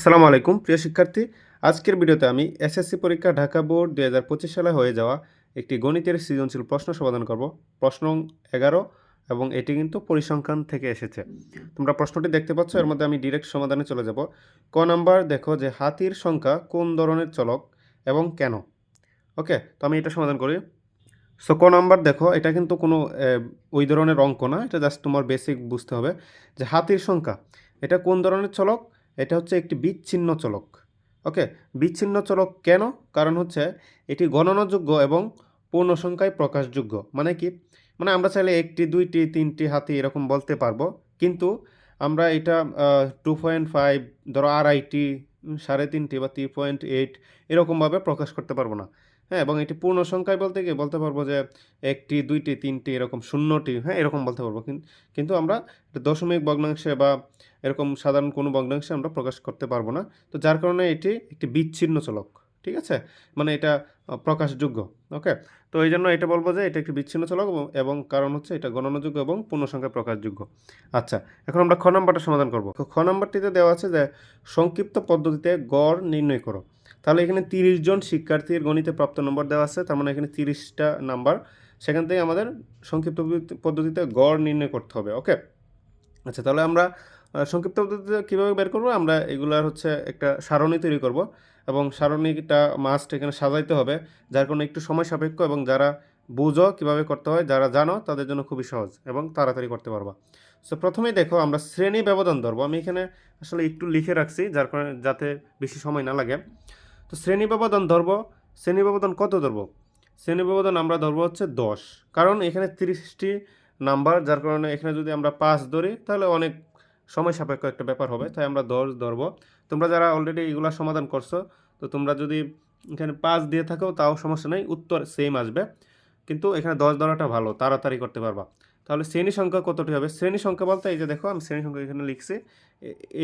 আসসালামু আলাইকুম, প্রিয় শিক্ষার্থী। আজকের ভিডিওতে আমি এসএসসি পরীক্ষা ঢাকা বোর্ড দু হাজার পঁচিশ সালে হয়ে যাওয়া একটি গণিতের সৃজনশীল প্রশ্ন সমাধান করব। প্রশ্ন এগারো, এবং এটি কিন্তু পরিসংখ্যান থেকে এসেছে। তোমরা প্রশ্নটি দেখতে পাচ্ছ, এর মধ্যে আমি ডিরেক্ট সমাধানে চলে যাব। ক নাম্বার দেখো যে হাতির সংখ্যা কোন ধরনের চলক এবং কেন? ওকে, তো আমি এটা সমাধান করি। সো ক নাম্বার দেখো, এটা কিন্তু কোনো ওই ধরনের অঙ্ক না, এটা জাস্ট তোমার বেসিক বুঝতে হবে। যে হাতির সংখ্যা, এটা কোন ধরনের চলক? এটা হচ্ছে একটি বিচ্ছিন্ন চলক। ওকে বিচ্ছিন্ন চলক কেন? কারণ হচ্ছে এটি গণনাযোগ্য এবং পূর্ণ সংখ্যায় প্রকাশযোগ্য। মানে কি? মানে আমরা চাইলে একটি, দুইটি, তিনটি হাতি এরকম বলতে পারব। কিন্তু আমরা এটা টু পয়েন্ট ফাইভ ধরো আড়াইটি, সাড়ে তিনটি বা থ্রি পয়েন্ট এইট এরকমভাবে প্রকাশ করতে পারব না। হ্যাঁ এবং এটি পূর্ণ সংখ্যায় বলতে গিয়ে বলতে পারব যে একটি, দুইটি, তিনটি, এরকম শূন্যটি হ্যাঁ এরকম বলতে পারব। কিন্তু আমরা দশমিক ভগ্নাংশে বা এরকম সাধারণ কোনো ভগ্নাংশে আমরা প্রকাশ করতে পারব না। তো যার কারণে এটি একটি বিচ্ছিন্ন চলক, ঠিক আছে? মানে এটা প্রকাশযোগ্য, ওকে? তো এই জন্য এটা বলব যে এটা একটি বিচ্ছিন্ন চলক এবং- কারণ হচ্ছে এটা গণনাযোগ্য এবং পূর্ণসংখ্যা প্রকাশযোগ্য। আচ্ছা এখন আমরা খ নাম্বারটা সমাধান করব। খ নাম্বারটিতে দেওয়া আছে যে সংক্ষিপ্ত পদ্ধতিতে গড় নির্ণয় করো। তাহলে এখানে তিরিশ জন শিক্ষার্থীর গণিতে প্রাপ্ত নম্বর দেওয়া আছে, তার মানে এখানে তিরিশটা নাম্বার। সেখান থেকে আমাদের সংক্ষিপ্ত পদ্ধতিতে গড় নির্ণয় করতে হবে, ওকে? আচ্ছা তাহলে আমরা সংক্ষিপ্ত পদ্ধতিতে কীভাবে বের করব? আমরা এগুলার হচ্ছে একটা সারণী তৈরি করব এবং সারণীটা মাস্ট এখানে সাজাইতে হবে, যার কারণে একটু সময় সাপেক্ষ এবং যারা বুঝো কীভাবে করতে হয়, যারা জানো, তাদের জন্য খুবই সহজ এবং তাড়াতাড়ি করতে পারবা। সো প্রথমেই দেখো, আমরা শ্রেণি ব্যবধান ধরবো। আমি এখানে আসলে একটু লিখে রাখছি, যার কারণে যাতে বেশি সময় না লাগে। তো শ্রেণি ব্যবধান ধরবো, শ্রেণি ব্যবধান কত ধরবো? শ্রেণি ব্যবধান আমরা ধরবো হচ্ছে দশ। কারণ এখানে তিরিশটি নাম্বার, যার কারণে এখানে যদি আমরা পাঁচ ধরি, তাহলে অনেক সময় সাপেক্ষ একটা ব্যাপার হবে। তাই আমরা দশ ধরবো। তোমরা যারা অলরেডি এগুলা সমাধান করছ, তো তোমরা যদি এখানে পাঁচ দিয়ে থাকো, তাও সমস্যা নেই। উত্তর সেম আসবে। কিন্তু এখানে দশ ধরাটা ভালো, তাড়াতাড়ি করতে পারবা। তাহলে শ্রেণি সংখ্যা কতটি হবে? শ্রেণি সংখ্যা বলতে এই যে দেখো, আমি শ্রেণি সংখ্যা এখানে লিখছি।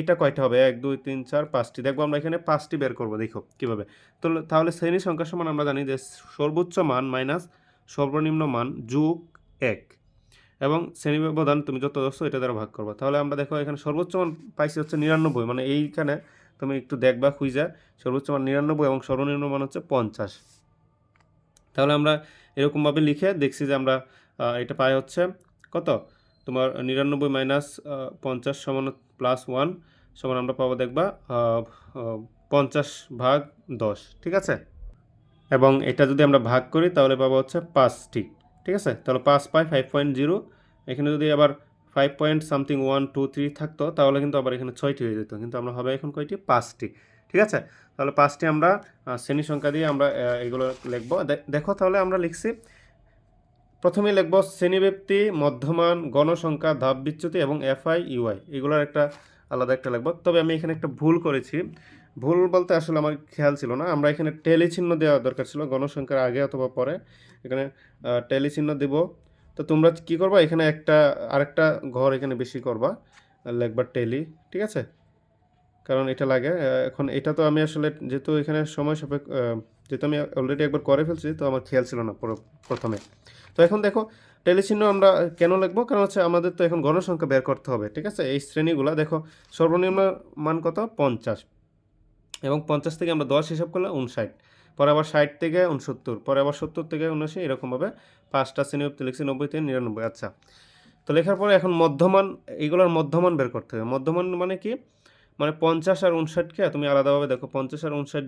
এটা কয়টা হবে? এক, দুই, তিন, চার, পাঁচটি। দেখব আমরা এখানে পাঁচটি বের করব, দেখো কীভাবে। তো তাহলে শ্রেণি সংখ্যা সমান আমরা জানি যে সর্বোচ্চ মান মাইনাস সর্বনিম্ন মান যোগ এক। এবং শ্রেণি ব্যবধান তুমি যত দশ এটা দ্বারা ভাগ করবা। তাহলে আমরা দেখো এখানে সর্বোচ্চ মান পাইছি হচ্ছে নিরানব্বই। মানে এইখানে তুমি একটু দেখবা, খুঁজা, সর্বোচ্চ মান নিরানব্বই এবং সর্বনিম্ন মান হচ্ছে পঞ্চাশ। তাহলে আমরা এরকমভাবে লিখে দেখছি যে আমরা এটা পাই হচ্ছে কত? তোমার নিরানব্বই মাইনাস পঞ্চাশ সমান প্লাস ওয়ান সমান আমরা পাবো দেখবা পঞ্চাশ ভাগ দশ, ঠিক আছে? এবং এটা যদি আমরা ভাগ করি তাহলে পাবো হচ্ছে পাঁচটি, ঠিক আছে? তাহলে পাঁচ পাই ফাইভ পয়েন্ট জিরো এখানে যদি আবার five point something one two three থাকতো তাহলে কিন্তু আবার এখানে ছয়টি হয়ে যেত, কিন্তু আমরা হবে এখন কয়টি? পাঁচটি, ঠিক আছে? তাহলে পাঁচটি আমরা শ্রেণি সংখ্যা দিয়ে আমরা এগুলো লিখব। দেখো তাহলে আমরা লিখছি প্রথমে লিখব শ্রেণীব্যক্তি মধ্যমান, গণসংখ্যা, ধাপ বিচ্যুতি এবং এফআই, ইউআই। এগুলোর একটা আলাদা একটা লিখব। তবে আমি এখানে একটা ভুল করেছি। ভুল বলতে আসলে আমার খেয়াল ছিল না। আমরা এখানে টেলি চিহ্ন দেওয়া দরকার ছিল গণসংখ্যার আগে অথবা পরে। এখানে টেলি চিহ্ন দেব। তো তোমরা কি করবা? এখানে একটা, আরেকটা ঘর এখানে বেশি করবা। লেখবা টেলি, ঠিক আছে? কারণ এটা লাগে। এখন এটা তো আমি আসলে যেহেতু এখানে সময় সাপেক্ষ যেহেতু আমি অলরেডি একবার করে ফেলছি, তো আমার খেয়াল ছিল না প্রথমে। তো এখন দেখো, টেলিচিহ্ন আমরা কেন লিখব? কারণ হচ্ছে আমাদের তো এখন গণসংখ্যা বের করতে হবে, ঠিক আছে? এই শ্রেণীগুলো, দেখো, সর্বনিম্ন মান কত? পঞ্চাশ। এবং পঞ্চাশ থেকে আমরা দশ হিসাব করলে উনষাট পরে আবার ষাট থেকে উনসত্তর পরে আবার সত্তর থেকে উনআশি এরকমভাবে পাঁচটা শ্রেণি অব্দি লিখছি, নব্বই থেকে নিরানব্বই। আচ্ছা। তো লেখার পরে এখন মধ্যমান, এইগুলোর মধ্যমান বের করতে হবে। মধ্যমান মানে কি? মানে পঞ্চাশ আর উনষাটকে তুমি আলাদাভাবে দেখো, পঞ্চাশ আর উনষাট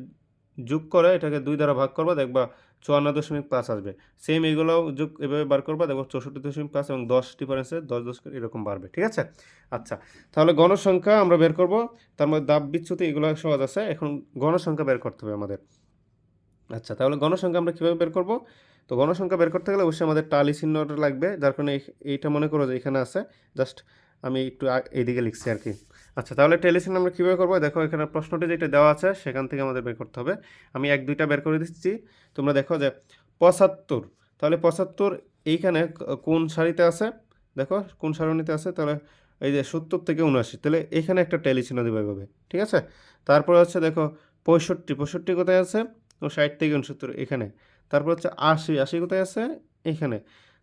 যোগ করে, এটাকে দুই দ্বারা ভাগ করবা, দেখবা চুয়ান্ন দশমিক পাঁচ আসবে। সেম এগুলোও যোগ এভাবে বার করবা দেখো চৌষট্টি দশমিক পাঁচ এবং দশ ডিফারেন্সে দশ দশ এরকম বাড়বে, ঠিক আছে? আচ্ছা তাহলে গণসংখ্যা আমরা বের করব, তার মধ্যে দাব বিচ্যুতি এগুলো সহজ আছে, এখন গণসংখ্যা বের করতে হবে আমাদের। আচ্ছা তাহলে গণসংখ্যা আমরা কীভাবে বের করব? তো গণসংখ্যা বের করতে গেলে অবশ্যই আমাদের টালি চিহ্নটা লাগবে, যার কারণে এই- এইটা মনে করো যে এখানে আছে জাস্ট আমি একটু এইদিকে লিখছি আর কি। আচ্ছা তাহলে টেলিসিন আমরা কীভাবে করব? দেখো, এখানে প্রশ্নটি যেটা দেওয়া আছে, সেখান থেকে আমাদের বের করতে হবে। আমি এক, দুইটা বের করে দিচ্ছি। তোমরা দেখো যে পঁচাত্তর, তাহলে পঁচাত্তর এইখানে কোন সারিতে আছে? দেখো, কোন সারণীতে আছে? তাহলে এই যে সত্তর থেকে উনআশি, তাহলে এখানে একটা টেলি দেবে এভাবে, ঠিক আছে? তারপর হচ্ছে দেখো পঁয়ষট্টি পঁয়ষট্টি কোথায় আছে? ও, ষাট থেকে উনসত্তর, এখানে। তারপর হচ্ছে আশি আশি কোথায় আছে? এখানে।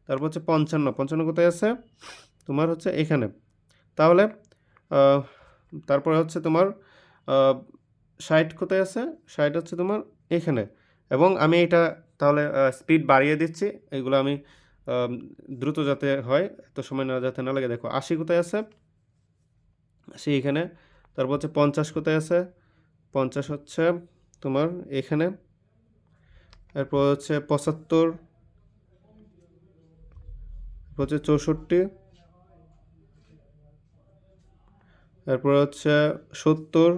তারপর হচ্ছে পঞ্চান্ন পঞ্চান্ন কোথায় আছে? তোমার হচ্ছে এখানে। তাহলে তারপরে হচ্ছে তোমার ষাট কোথায় আছে? ষাট হচ্ছে তোমার এখানে। এবং আমি এটা তাহলে স্পিড বাড়িয়ে দিচ্ছি। এগুলো আমি দ্রুত যাতে হয়, এত সময় না, যাতে না লাগে। দেখো, আশি কোথায় আছে? আশি এখানে। তারপর হচ্ছে পঞ্চাশ কোথায় আছে? পঞ্চাশ হচ্ছে তোমার এখানে। এরপর হচ্ছে পঁচাত্তর। হচ্ছে চৌষট্টি। এরপর হচ্ছে সত্তর,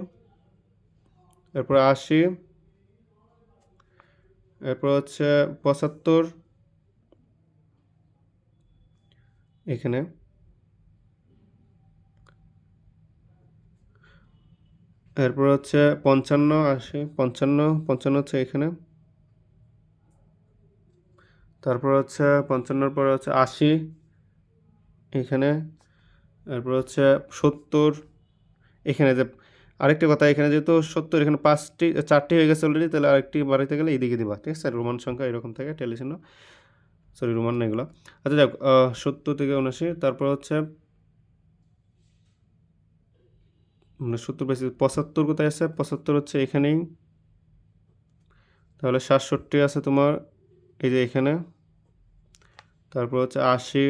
এরপর আশি, এরপর হচ্ছে পঁচাত্তর। এখানে এরপর হচ্ছে পঞ্চান্ন, আশি, পঞ্চান্ন পঞ্চান্ন হচ্ছে এখানে। তারপর হচ্ছে পঞ্চান্নর পরে হচ্ছে আশি এখানে। এরপর হচ্ছে সত্তর এখানে যে আরেকটি কথা, এখানে যেহেতু সত্তর, এখানে পাঁচটি, চারটি হয়ে গেছে অলরেডি তাহলে আরেকটি বাড়িতে গেলে এইদিকে দিবা, ঠিক আছে? রোমান সংখ্যা এরকম থাকে টেলিচিহ্ন সরি রোমান না এগুলো। আচ্ছা যাক সত্তর থেকে উনআশি, তারপর হচ্ছে মানে সত্তর বেশি, পঁচাত্তর কোথায় আছে? পঁচাত্তর হচ্ছে এখানেই। তাহলে সাতষট্টি আছে তোমার, এই যে এখানে। তারপর হচ্ছে আশি।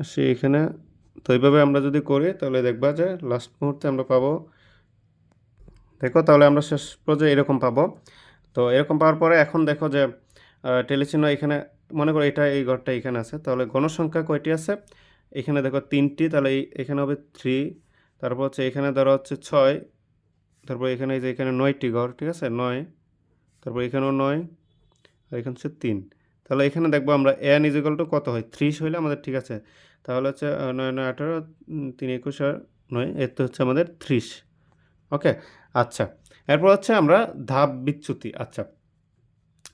আশি এখানে, তো এইভাবে আমরা যদি করি, তাহলে দেখবা যে লাস্ট মুহূর্তে আমরা পাবো। দেখো, তাহলে আমরা শেষ পর্যায়ে এরকম পাবো। তো এরকম পাওয়ার পরে এখন দেখো যে টেলিচিহ্ন এখানে, মনে করো এটা এই ঘরটা এখানে আছে। তাহলে গণসংখ্যা কয়টি আছে? এখানে দেখো তিনটি, তাহলে এখানে হবে থ্রি তারপর হচ্ছে এখানে ধরো হচ্ছে ছয়, তারপর এখানে যে এখানে নয়টি ঘর, ঠিক আছে? নয়, তারপর এখানেও নয়, আর এখানে হচ্ছে তিন। তাহলে এখানে দেখব আমরা এন ইজিক্যাল টু কত হয়? থ্রি হইলে আমাদের ঠিক আছে তাহলে হচ্ছে নয় নয়, আঠারো তিন, একুশ আর নয়, এর তো হচ্ছে আমাদের ত্রিশ। ওকে আচ্ছা এরপর হচ্ছে আমরা ধাপ বিচ্যুতি। আচ্ছা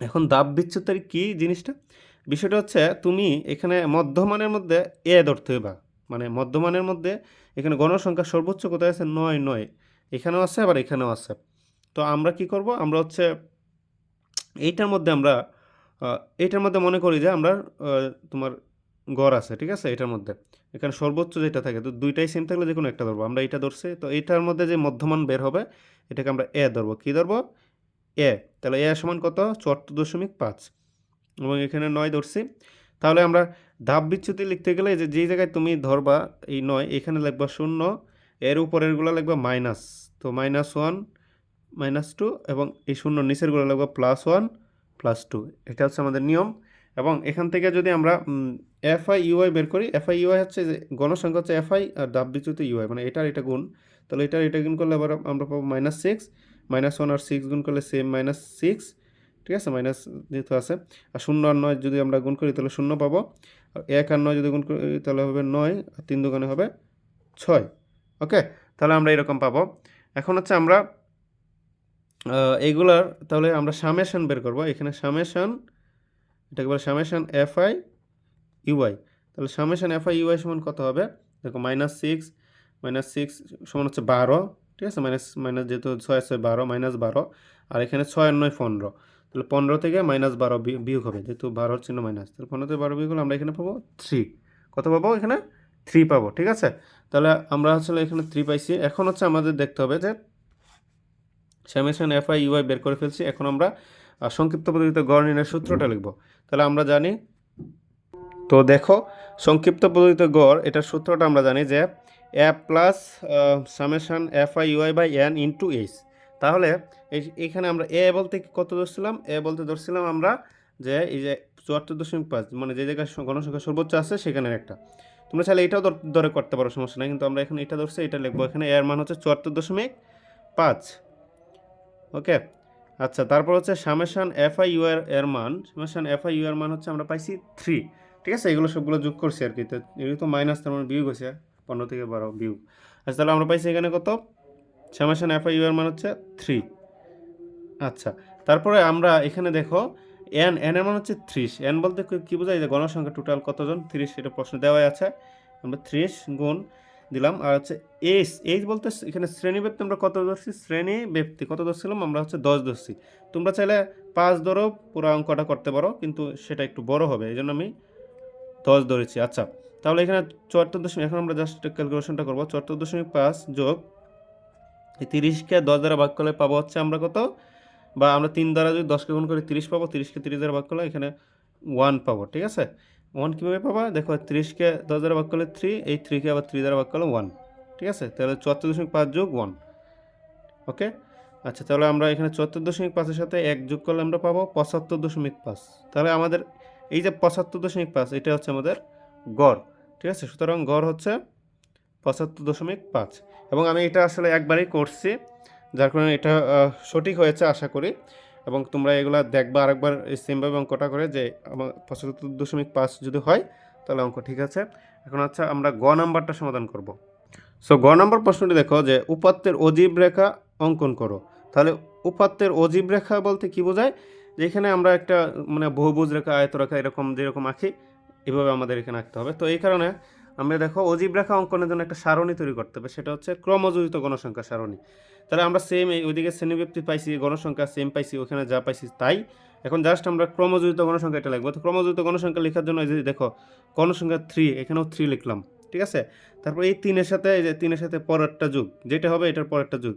এখন ধাপ বিচ্যুতির কি জিনিসটা? বিষয়টা হচ্ছে তুমি এখানে মধ্যমানের মধ্যে এ ধরতে হইবা। মানে মধ্যমানের মধ্যে এখানে গণসংখ্যা সর্বোচ্চ কোথায় আছে? নয় নয়, এখানেও আছে আবার এখানেও আছে। তো আমরা কি করব? আমরা হচ্ছে এইটার মধ্যে আমরা এইটার মধ্যে মনে করি যে আমরা তোমার গড় আছে, ঠিক আছে? এটার মধ্যে। এখানে সর্বোচ্চ যেটা থাকে, তো দুইটাই সেম থাকলে যে কোনো একটা ধরবো। আমরা এইটা ধরছি, তো এইটার মধ্যে যে মধ্যমান বের হবে, এটাকে আমরা এ ধরবো। কী ধরবো? এ তাহলে এ সমান কত? চুয়াত্তর দশমিক পাঁচ। এবং এখানে নয় ধরছি। তাহলে আমরা ধাপ বিচ্যুতি লিখতে গেলে যে, যেই জায়গায় তুমি ধরবা, এই নয়, এখানে লিখবা শূন্য, এর উপরেরগুলো লিখবা মাইনাস তো মাইনাস ওয়ান মাইনাস টু এবং এই শূন্য নিচেরগুলো লিখবা প্লাস ওয়ান প্লাস টু এটা হচ্ছে আমাদের নিয়ম। এবং এখান থেকে যদি আমরা এফ আই ইউআই বের করি এফ আই ইউআই হচ্ছে যে গণসংখ্যা হচ্ছে এফ আই আর ডাব বিচ্যুতি ইউআই মানে এটার এটা গুণ। তাহলে এটার এটা গুণ করলে আবার আমরা পাবো মাইনাস সিক্স মাইনাস ওয়ান আর সিক্স গুণ করলে সেম মাইনাস সিক্স ঠিক আছে? মাইনাস যেহেতু আছে, আর শূন্য আর নয় যদি আমরা গুণ করি, তাহলে শূন্য পাবো। আর এক আর নয় যদি গুণ করি, তাহলে হবে নয়, আর তিন দোকানে হবে ছয় ওকে তাহলে আমরা এরকম পাবো। এখন হচ্ছে আমরা এইগুলার তাহলে আমরা সামেশন বের করব। এখানে সামেশন এটাকে বলে summation F I U I তাহলে summation F I U I সমান কত হবে? দেখো মাইনাস সিক্স মাইনাস সিক্স সমান হচ্ছে বারো, ঠিক আছে? মাইনাস মাইনাস যেহেতু ছয় ছয় বারো মাইনাস বারো। আর এখানে ছয় নয় পনেরো। তাহলে পনেরো থেকে মাইনাস বারো বিয়োগ হবে, যেহেতু বারোর চিহ্ন মাইনাস তাহলে পনেরো থেকে বারো বিয়োগ হলে আমরা এখানে পাবো থ্রি কত পাবো? এখানে থ্রি পাবো, ঠিক আছে? তাহলে আমরা আসলে এখানে থ্রি পাইছি। এখন হচ্ছে আমাদের দেখতে হবে যে স্যামেশন এফ আই ইউআই বের করে ফেলছি। এখন আমরা সংক্ষিপ্ত পদ্ধতিতে গড় নির্ণয়ের সূত্রটা লিখব। তাহলে আমরা জানি, তো দেখো, সংক্ষিপ্ত পদ্ধতিতে গড়, এটার সূত্রটা আমরা জানি যে A plus summation F I U I by N into H তাহলে এইখানে আমরা এ বলতে কত ধরছিলাম? এ বলতে ধরছিলাম আমরা যে এই যে চুয়াত্তর দশমিক পাঁচ মানে যে জায়গায় গণসংখ্যা সর্বোচ্চ আছে সেখানে একটা। তোমরা চাইলে এটাও ধরে করতে পারো, সমস্যা নাই। কিন্তু আমরা এখানে এটা ধরছি, এটা লিখব। এখানে এর মান হচ্ছে চুয়াত্তর দশমিক পাঁচ। ওকে? আচ্ছা তারপর হচ্ছে সামেশান এফ আই ইউ এর মান। সামেশান এফ আই ইউ এর মান হচ্ছে আমরা পাইছি থ্রি। ঠিক আছে, এগুলো সবগুলো যোগ করছি আর কি। তো এগুলো তো মাইনাস তার মানে বিয়োগ হয়েছে, পনেরো থেকে বারো বিয়োগ। আচ্ছা তাহলে আমরা পাইছি এখানে কত? সামেশান এফ আই ইউ এর মান হচ্ছে থ্রি। আচ্ছা তারপরে আমরা এখানে দেখো এন এন এর মান হচ্ছে ত্রিশ। এন বলতে কি বোঝায়? যে গণসংখ্যা টোটাল কতজন? ত্রিশ, এটা প্রশ্ন দেওয়াই আছে। আমরা ত্রিশ গুণ দিলাম। আর হচ্ছে এইচ এইচ বলতে এখানে শ্রেণি ব্যক্তি আমরা কত ধরছি? শ্রেণি ব্যক্তি কত ধরছিলাম আমরা হচ্ছে দশ ধরছি। তোমরা চাইলে পাঁচ ধরো, পুরো অঙ্কটা করতে পারো, কিন্তু সেটা একটু বড় হবে এই জন্য আমি দশ ধরেছি। আচ্ছা তাহলে এখানে চুয়াত্তর দশমিক, এখন আমরা জাস্ট ক্যালকুলেশনটা করব। চুয়াত্তর দশমিক পাঁচ যোগ তিরিশকে দশ দ্বারা ভাগ করলে পাবো হচ্ছে আমরা কত? বা আমরা তিন দ্বারা যদি দশকে গুণ করে তিরিশ পাবো তিরিশকে তিরিশ দ্বারা ভাগ করলে এখানে ওয়ান পাবো, ঠিক আছে? ওয়ান কীভাবে পাবা? দেখো তিরিশকে দশ দ্বারা ভাগ করলে থ্রি এই থ্রিকে আবার থ্রি দ্বারা ভাগ করলে ওয়ান ঠিক আছে? তাহলে চুয়াত্তর দশমিক পাঁচ যোগ ওয়ান ওকে আচ্ছা তাহলে আমরা এখানে চুয়াত্তর দশমিক পাঁচের সাথে এক যোগ করলে আমরা পাবো পঁচাত্তর দশমিক পাঁচ। তাহলে আমাদের, এই যে পঁচাত্তর দশমিক পাঁচ, এটা হচ্ছে আমাদের গড়, ঠিক আছে? সুতরাং গড় হচ্ছে পঁচাত্তর দশমিক পাঁচ। এবং আমি এটা আসলে একবারই করছি, যার কারণে এটা সঠিক হয়েছে, আশা করি। এবং তোমরা এগুলা দেখবা আরেকবার সেমভাবে অঙ্কটা করে যে আমার পঁচাত্তর দশমিক পাঁচ যদি হয়, তাহলে অঙ্ক ঠিক আছে। এখন আচ্ছা আমরা গ নাম্বারটা সমাধান করব। সো গ নাম্বার প্রশ্নটি দেখো যে উপাত্তের অজীব রেখা অঙ্কন করো। তাহলে উপাত্তের অজীব রেখা বলতে কি বোঝায়? যে এখানে আমরা একটা মানে বহুভুজ রেখা আয়ত রেখা এরকম যেরকম আঁকি, এভাবে আমাদের এখানে আঁকতে হবে। তো এই কারণে আমরা দেখো অজীব রেখা অঙ্কনের জন্য একটা সারণী তৈরি করতে হবে, সেটা হচ্ছে ক্রমযোজিত গণসংখ্যা সারণী। তাহলে আমরা সেম এই ওইদিকে শ্রেণীব্যক্তি পাইছি, গণসংখ্যা সেম পাইছি, ওখানে যা পাইছি তাই। এখন জাস্ট আমরা ক্রমযোজিত গণসংখ্যা এটা লিখব। তো ক্রমযোজিত গণসংখ্যা লেখার জন্য এই যে দেখো, গণসংখ্যা থ্রি এখানেও থ্রি লিখলাম, ঠিক আছে? তারপর এই তিনের সাথে, এই যে তিনের সাথে পরেরটা যুগ, যেটা হবে এটার পরেরটা যুগ।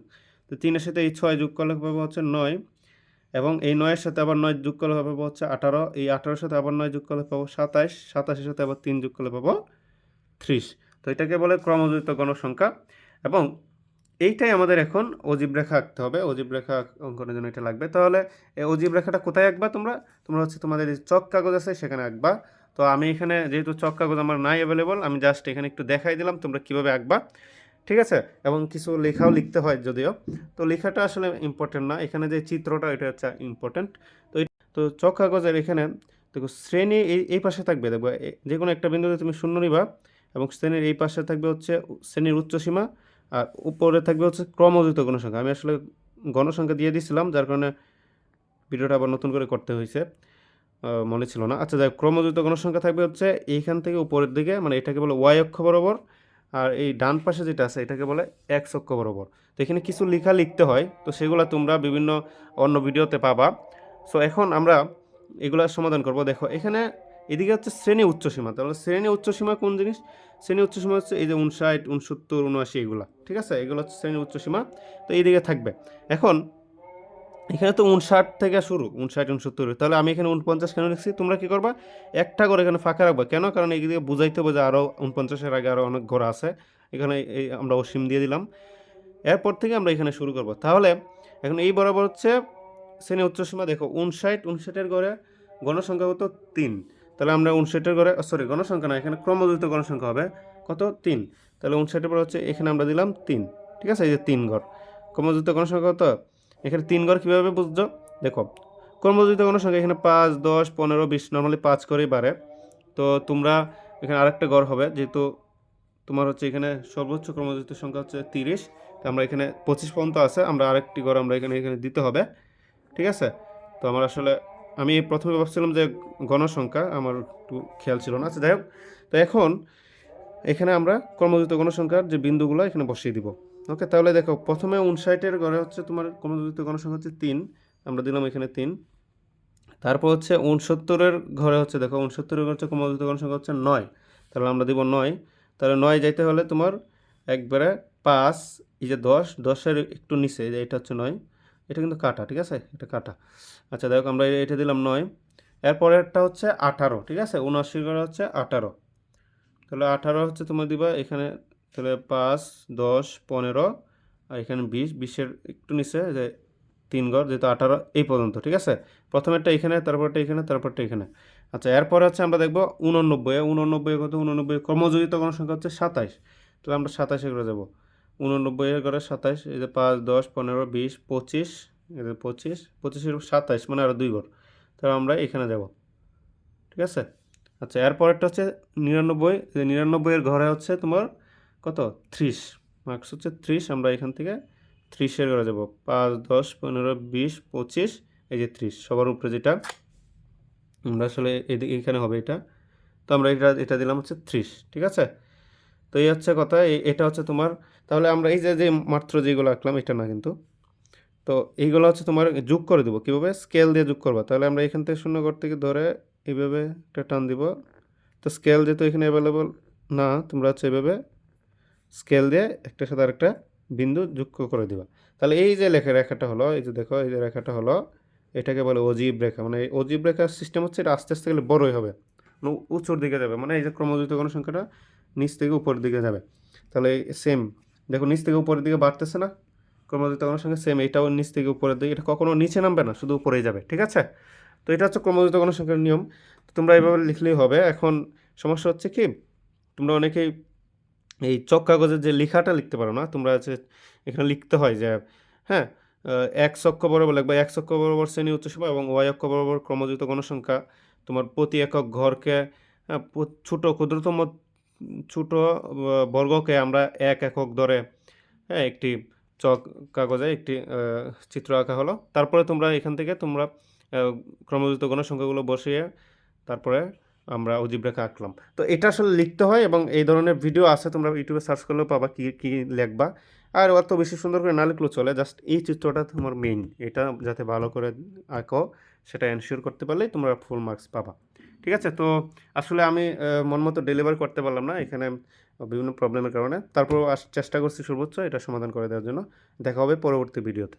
তো তিনের সাথে এই ছয় যোগ করলে পাবো হচ্ছে নয়, এবং এই নয়ের সাথে আবার নয় যোগ করলে পাবো হচ্ছে আঠারো, এই আঠারোর সাথে আবার নয় যোগ করলে পাবো সাতাইশ সাতাশের সাথে আবার তিন যোগ করলে পাবো ত্রিশ। তো এটাকে বলে ক্রমযোজিত গণসংখ্যা। এবং এইটাই আমাদের এখন অজীব রেখা আঁকতে হবে। অজীব রেখা অঙ্কনের জন্য এটা লাগবে। তাহলে এই অজীব রেখাটা কোথায় আঁকবা তোমরা? তোমরা হচ্ছে তোমাদের যে চক কাগজ আছে সেখানে আঁকবা। তো আমি এখানে যেহেতু চক কাগজ আমার নাই অ্যাভেলেবল আমি জাস্ট এখানে একটু দেখাই দিলাম তোমরা কীভাবে আঁকবা। ঠিক আছে? এবং কিছু লেখাও লিখতে হয় যদিও। তো লেখাটা আসলে ইম্পর্টেন্ট না। এখানে যে চিত্রটা, এটা হচ্ছে ইম্পর্টেন্ট তো তো চক কাগজের এখানে দেখো শ্রেণি এই এই পাশে থাকবে। দেখব যে কোনো একটা বিন্দুতে তুমি শূন্য নিবা। এবং শ্রেণির এই পাশে থাকবে হচ্ছে শ্রেণির উচ্চসীমা আর উপরে থাকবে হচ্ছে ক্রমযুক্ত গণসংখ্যা। আমি আসলে গণসংখ্যা দিয়ে দিয়েছিলাম যার কারণে ভিডিওটা আবার নতুন করে করতে হয়েছে মনে ছিল না। আচ্ছা যাই ক্রমযুক্ত গণসংখ্যা থাকবে হচ্ছে এইখান থেকে উপরের দিকে মানে এটাকে বলে ওয়াই অক্ষ বরাবর, আর এই ডান পাশে যেটা আছে, এটাকে বলে এক্স অক্ষ বরাবর। তো এখানে কিছু লেখা লিখতে হয়, তো সেগুলো তোমরা বিভিন্ন অন্য ভিডিওতে পাবা। সো এখন আমরা এগুলা সমাধান করব। দেখো, এখানে এদিকে হচ্ছে শ্রেণি উচ্চসীমা। তাহলে শ্রেণি উচ্চসীমা কোন জিনিস? শ্রেণি উচ্চসীমা হচ্ছে এই যে উনষাট উনসত্তর উনআশি এগুলা, ঠিক আছে? এগুলো হচ্ছে শ্রেণি উচ্চসীমা। তো এইদিকে থাকবে। এখন এখানে তো উনষাট থেকে শুরু উনষাট উনসত্তর তাহলে আমি এখানে উনপঞ্চাশ কেন লিখছি? তোমরা কী করবা? একটা করে এখানে ফাঁকা রাখবা। কেন? কারণ এইদিকে বুঝাইতে হবে যে আরও উনপঞ্চাশের আগে আরও অনেক ঘোরা আছে। এখানে এই আমরা অসীম দিয়ে দিলাম। এরপর থেকে আমরা এখানে শুরু করব। তাহলে এখন এই বরাবর হচ্ছে শ্রেণি উচ্চসীমা, দেখো উনষাট উনষাটের ঘরে গণসংখ্যা কত? তিন। তাহলে আমরা উনষাটের ঘরে সরি গণসংখ্যা না, এখানে ক্রমযুক্ত গণসংখ্যা হবে। কত? তিন। তাহলে উনষাটের পর হচ্ছে, এখানে আমরা দিলাম তিন। ঠিক আছে? এই যে তিন ঘর। ক্রমযুক্ত গণসংখ্যা কত? এখানে তিন ঘর কীভাবে বুঝছ? দেখো ক্রমযুক্ত গণসংখ্যা এখানে পাঁচ, দশ, পনেরো, বিশ নর্মালি পাঁচ করেই বাড়ে। তো তোমরা এখানে আরেকটা ঘর হবে, যেহেতু তোমার হচ্ছে এখানে সর্বোচ্চ ক্রমযুক্ত সংখ্যা হচ্ছে তিরিশ, তো আমরা এখানে পঁচিশ পর্যন্ত আছে, আমরা আরেকটি ঘর আমরা এখানে এখানে দিতে হবে। ঠিক আছে? তো আমার আসলে আমি প্রথমে ভাবছিলাম যে গণসংখ্যা, আমার একটু খেয়াল ছিল না। আচ্ছা যাই হোক। তো এখন এখানে আমরা কর্মযুক্ত গণসংখ্যার যে বিন্দুগুলো, এখানে বসিয়ে দিব। ওকে, তাহলে দেখো, প্রথমে উনষাটের ঘরে হচ্ছে তোমার কর্মযুক্ত গণসংখ্যা হচ্ছে তিন। আমরা দিলাম এখানে তিন। তারপর হচ্ছে উনসত্তরের ঘরে হচ্ছে, দেখো, উনসত্তরের ঘরে হচ্ছে কর্মযুক্ত গণসংখ্যা হচ্ছে নয়। তাহলে আমরা দিব নয়। তাহলে নয় যাইতে হলে তোমার একবারে পাঁচ, এই যে দশ, দশের একটু নিচে, এটা হচ্ছে নয়। এটা কিন্তু কাটা, ঠিক আছে? এটা কাটা। আচ্ছা দেখো আমরা এটা দিলাম নয়। এরপরেরটা হচ্ছে আঠারো, ঠিক আছে? উনআশি করে হচ্ছে আঠারো। তাহলে আঠারো হচ্ছে তোমার দিবা এখানে, তাহলে পাঁচ, দশ, পনেরো আর এখানে বিশ। বিশের একটু নিচে, যে তিন ঘর, যেহেতু আঠারো এই পর্যন্ত, ঠিক আছে? প্রথমেরটা এখানে, তারপরটা এখানে তারপরটা এখানে। আচ্ছা এরপরে হচ্ছে আমরা দেখব উননব্বই। উননব্বই কত? উননব্বই কর্মযোজিত কোনো সংখ্যা হচ্ছে সাতাইশ। তাহলে আমরা সাতাশে করে যাব। উননব্বই ঘরে সাতাইশ, এই যে পাঁচ, দশ, পনেরো, বিশ, পঁচিশ যে পঁচিশ, পঁচিশের সাতাইশ মানে আরও দুই ঘর তাহলে আমরা এখানে যাব। ঠিক আছে? আচ্ছা এরপরেরটা হচ্ছে নিরানব্বই নিরানব্বইয়ের ঘরে হচ্ছে তোমার কত? ত্রিশ। মার্কস হচ্ছে ত্রিশ, আমরা এখান থেকে ত্রিশের ঘরে যাব। পাঁচ, দশ, পনেরো, বিশ, পঁচিশ, এই যে ত্রিশ, সবার উপরে যেটা। আমরা আসলে এখানে হবে এটা। তো আমরা এটা এটা দিলাম হচ্ছে ত্রিশ, ঠিক আছে? তো এই হচ্ছে কথা এটা হচ্ছে তোমার তাহলে আমরা এই যে যে মাত্র যেগুলো আঁকলাম, এটা না কিন্তু। তো এইগুলো হচ্ছে তোমার যোগ করে দেবো। কীভাবে? স্কেল দিয়ে যোগ করবা। তাহলে আমরা এখান থেকে শূন্য ঘর থেকে ধরে এইভাবে একটা টান দিব। তো স্কেল যেহেতু এখানে অ্যাভেলেবল না, তোমরা হচ্ছে এভাবে স্কেল দিয়ে একটার সাথে আরেকটা বিন্দু যুক্ত করে দিবা। তাহলে এই যে লেখা, রেখাটা হলো, এই যে দেখো, এই যে রেখাটা হলো, এটাকে বলে অজীব রেখা। মানে অজীব রেখার সিস্টেম হচ্ছে এটা আস্তে আস্তে গেলে বড়ই হবে। মানে উঁচুর দিকে যাবে। মানে এই যে ক্রমযুক্ত গণসংখ্যাটা নিচ থেকে উপরের দিকে যাবে। তাহলে সেম দেখো নিচ থেকে উপরের দিকে বাড়তেছে না ক্রমযুক্ত গণসংখ্যা সেম এটাও নিচ থেকে উপরের দিকে, এটা কখনো নিচে নামবে না, শুধু উপরেই যাবে, ঠিক আছে? তো এটা হচ্ছে ক্রমযুক্ত গণসংখ্যার নিয়ম তোমরা এইভাবে লিখলেই হবে। এখন সমস্যা হচ্ছে কি, তোমরা অনেকেই এই চক কাগজের যে লেখাটা লিখতে পারো না, তোমরা হচ্ছে এখানে লিখতে হয় যে হ্যাঁ এক অক্ষ বরাবর লাগবে এক অক্ষ বরাবর শ্রেণি উচ্চসীমা এবং ওয়াই অক্ষ বরাবর ক্রমযুক্ত গণসংখ্যা তোমার প্রতি একক ঘরকে ছোট ক্ষুদ্রতম ছোট বর্গকে আমরা এক একক ধরে হ্যাঁ একটি চক কাগজে একটি চিত্র আঁকা হলো। তারপরে তোমরা এখান থেকে তোমরা ক্রমযুক্ত গণসংখ্যাগুলো বসিয়ে তারপরে আমরা অজীব রেখা আঁকলাম। তো এটা আসলে লিখতে হয় এবং এই ধরনের ভিডিও আছে, তোমরা ইউটিউবে সার্চ করলেও পাবা কী কী লেখবা। আর অত বেশি সুন্দর করে না লিখলেও চলে জাস্ট এই চিত্রটা তোমার মেইন এটা যাতে ভালো করে আঁকো, সেটা এনশিওর করতে পারলেই তোমরা ফুল মার্কস পাবা। ঠিক আছে? তো আসলে আমি মন মতো ডেলিভার করতে পারলাম না। এখানে বিভিন্ন প্রবলেমের কারণে। তারপর চেষ্টা করছি সর্বোচ্চ এটা সমাধান করে দেওয়ার জন্য। দেখা হবে পরবর্তী ভিডিওতে